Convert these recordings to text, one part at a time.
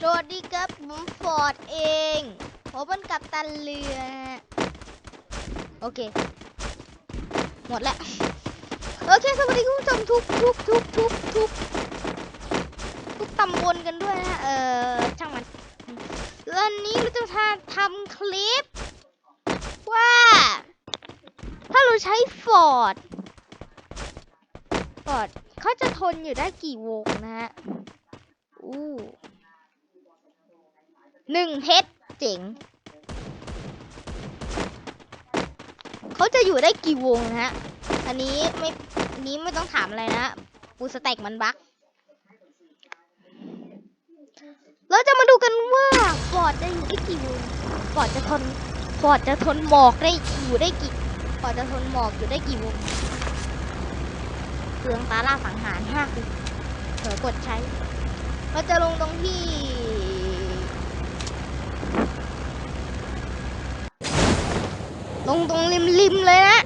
โจทย์ดีครับผมฟอร์ดเองผมเป็นกัปตันเรือโอเค หมดแล้ว โอเค สวัสดีคุณผู้ชมทุกทุกทุกทุกทุกทุกตำบลกันด้วยนะ เออช่างมันวันนี้เราจะมาทำคลิป ว่า ถ้าเราใช้ฟอร์ดฟอร์ดเขาจะทนอยู่ได้กี่วงนะฮะอู้ หนึ่งเพชรเจ๋ง เขาจะอยู่ได้กี่วงนะฮะ อันนี้ไม่นนี้ไม่ต้องถามอะไรนะปูสแต็กมันบั๊กเราจะมาดูกันว่าฟอดจะอยู่ได้กี่วงฟอดจะทนฟอดจะทนหมอกได้อยู่ได้กี่ฟอดจะทนหมอกอยู่ได้กี่วงเครื่องตาล่าสังหารมากเลยเผลอกดใช้ เราจะลงตรงที่ ลงตรงริมริมเลยนะ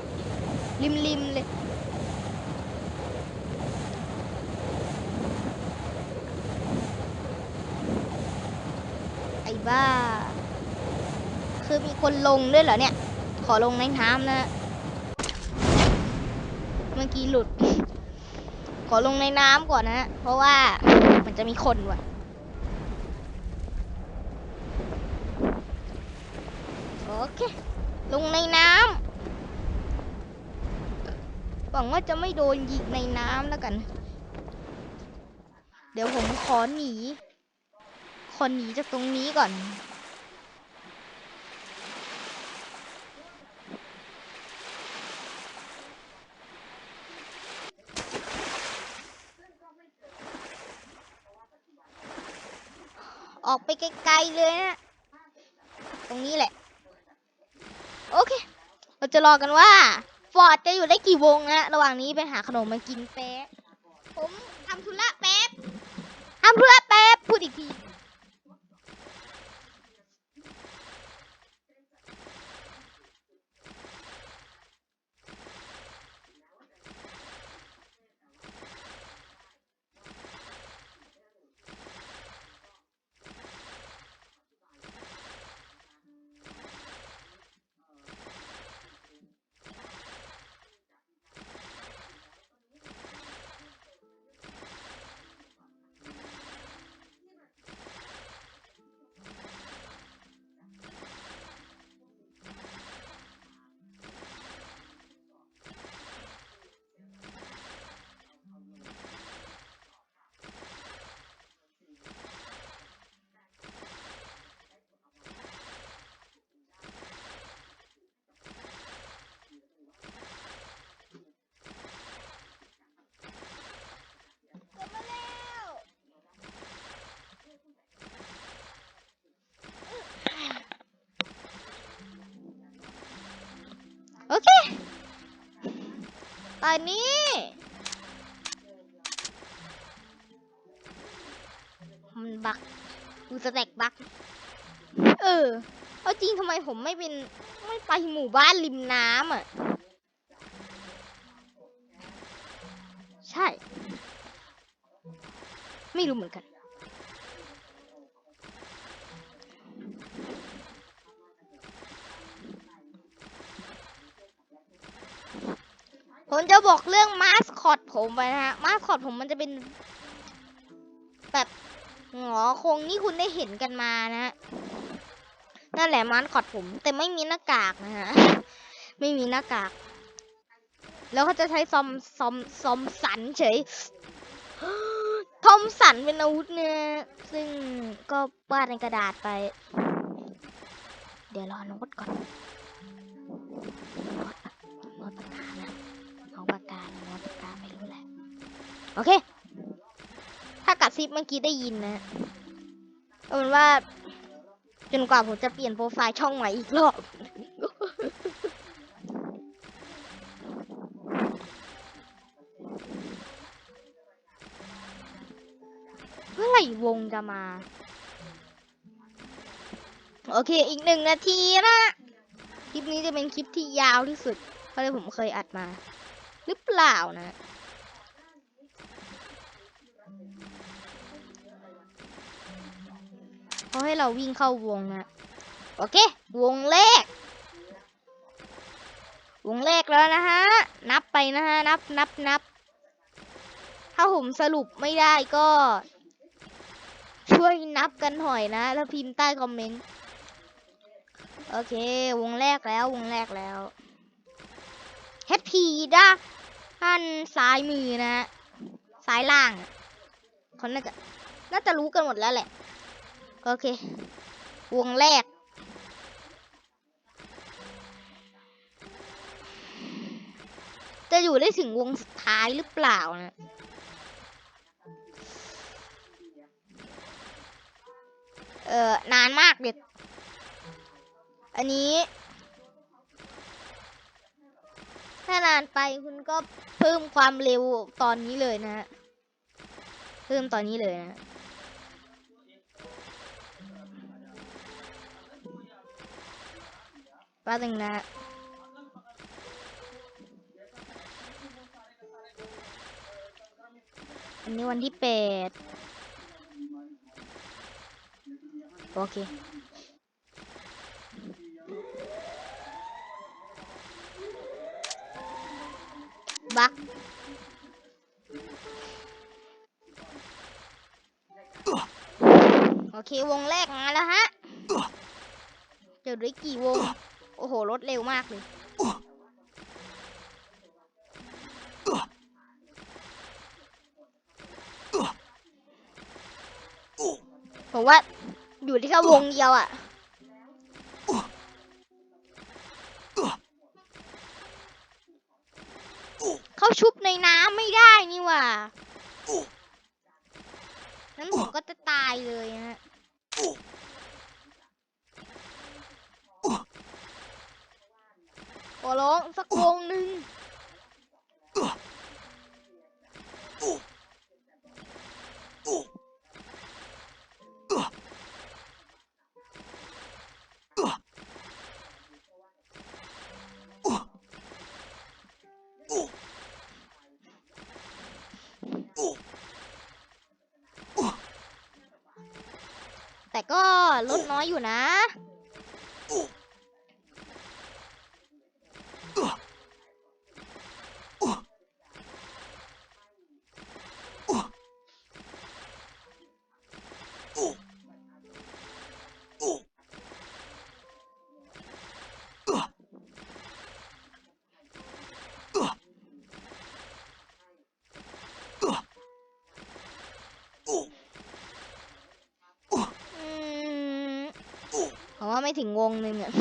ริมริมเลย ไอ้บ้า คือมีคนลงด้วยเหรอเนี่ย ขอลงในน้ำนะ เมื่อกี้หลุด ขอลงในน้ำก่อนนะ เพราะว่ามันจะมีคนว่ะโอเค ลงในน้ำหวังว่าจะไม่โดนยิงในน้ำแล้วกัน เดี๋ยวผมขอหนี ขอหนีจากตรงนี้ก่อน ออกไปไกลๆเลยนะ ตรงนี้แหละ โอเค เราจะรอกันว่า ฟอร์ดจะอยู่ได้กี่วงนะ ระหว่างนี้ไปหาขนมมากินแป๊บผมทำธุระแป๊บทำธุระแป๊บพูดอีกที ตอนนี้ มันบักดูสแต็กบัก เออเอาจริงทำไมผมไม่เป็นไม่ไปหมู่บ้านริมน้ำอะ ใช่ ไม่รู้เหมือนกัน ผมจะบอกเรื่องมาสคอตผมไปนะฮะมาสคอตผมมันจะเป็น แบบหงอคงที่คุณได้เห็นกันมานะฮะนั่นแหละมาสคอตผม แต่ไม่มีหน้ากากนะฮะไม่มีหน้ากาก แล้วเขาจะใช้ซอมซอมซอมสันเฉยทอมสันเป็นอาวุธเนี่ยซึ่งก็วาดในกระดาษไป เดี๋ยวรอโน้ตก่อนโน้ตปะโน้ตปาเอา โอเค ถ้ากัดซิปเมื่อกี้ได้ยินนะเอาเป็นว่า จนกว่าผมจะเปลี่ยนโปรไฟล์ช่องใหม่อีกรอบ เมื่อไหร่วงจะมา โอเค อีกหนึ่งนาทีนะคลิปนี้จะเป็นคลิปที่ยาวที่สุดเท่าที่ผมเคยอัดมา หรือเปล่านะ เขาให้เราวิ่งเข้าวงนะโอเค วงแรก วงแรกแล้วนะฮะ นับไปนะฮะ นับนับนับ ถ้าผมสรุปไม่ได้ก็ ช่วยนับกันหน่อยนะ แล้วพิมพ์ใต้คอมเมนต์ โอเค วงแรกแล้ว วงแรกแล้ว HP ด้าท่านซ้ายมือนะฮะซ้ายล่างเขาน่าจะน่าจะรู้กันหมดแล้วแหละ โอเค วงแรก จะอยู่ได้ถึงวงสุดท้ายหรือเปล่านะเออนานมากเด็ดอันนี้ ถ้านานไปคุณก็เพิ่มความเร็วตอนนี้เลยนะฮะ เพิ่มตอนนี้เลยนะ แป๊บนึงนะอันนี้วันที่แปดโอเค บักโอเค วงแรกมาแล้วฮะ เดี๋ยวได้กี่วง อ้โหรถเร็วมากเลยผมว่าอยู่ที่แค่วงเดียวอะ่ะเขาชุบในน้ำไม่ได้นี่ว่านั้นผมก็จะตายเลยนะฮะ ขอร้องสักวงหนึ่งแต่ก็ลดน้อยอยู่นะ ไม่ถึงวงเลยเนี่ย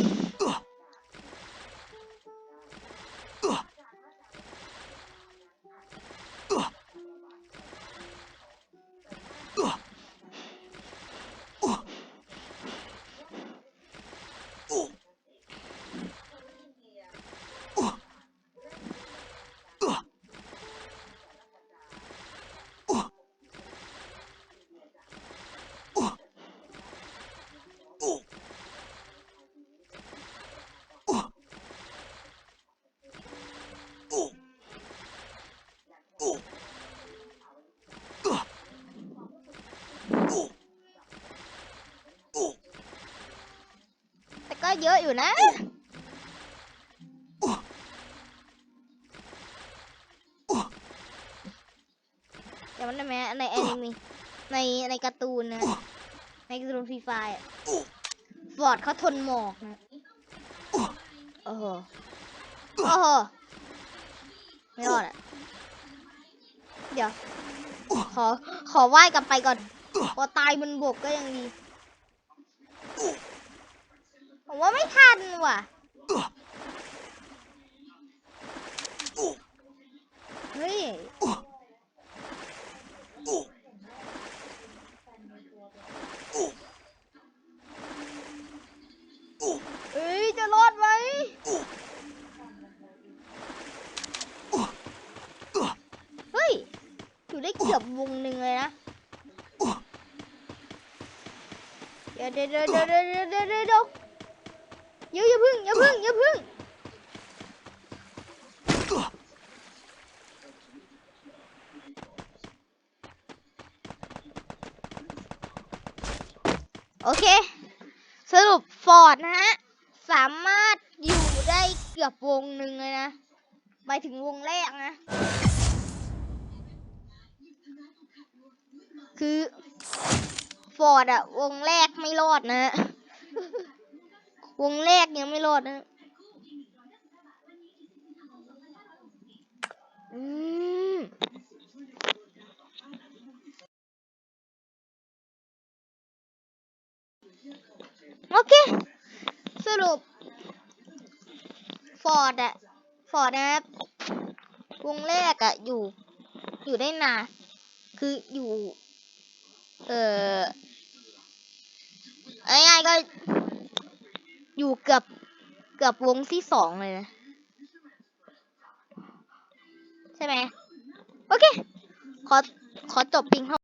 เยอะอยู่นะ แต่มันได้ไหมในแอนิเมะในในการ์ตูนนะ ในการ์ตูนฟรีไฟฟอร์ดเขาทนหมอกนะ โอ้โห โอ้โห ไม่รอดอะ เดี๋ยว ขอ ขอว่ายกลับไปก่อน พอตายบนบกก็ยังดี ผมว่าไม่ทันว่ะเฮ้ยเอ้ยจะรอดไหมเฮ้ย อยู่ได้เกือบวงหนึ่งเลยนะ เดี๋ยวเดี๋ยวเดี๋ยวเดี๋ยวเดี๋ยว เดี๋ยวอย่าอย่าพึ่งอย่าพึ่งอย่าพึ่งโอเค สรุปฟอร์ดนะฮะ สามารถอยู่ได้เกือบวงหนึ่งเลยนะหมายถึงวงแรกนะ คือ ฟอร์ดอะวงแรกไม่รอดนะ วงแรกยังไม่รอดนะอืมโอเค สรุป ฟอร์ดอะฟอร์ดนะครับวงแรกอะอยู่ อยู่ได้นานคืออยู่ เอ่อง่ายๆก็ อยู่เกือบเกือบวงที่สองเลยนะ ใช่ไหม โอเค ขอ ขอจบเพียงเท่า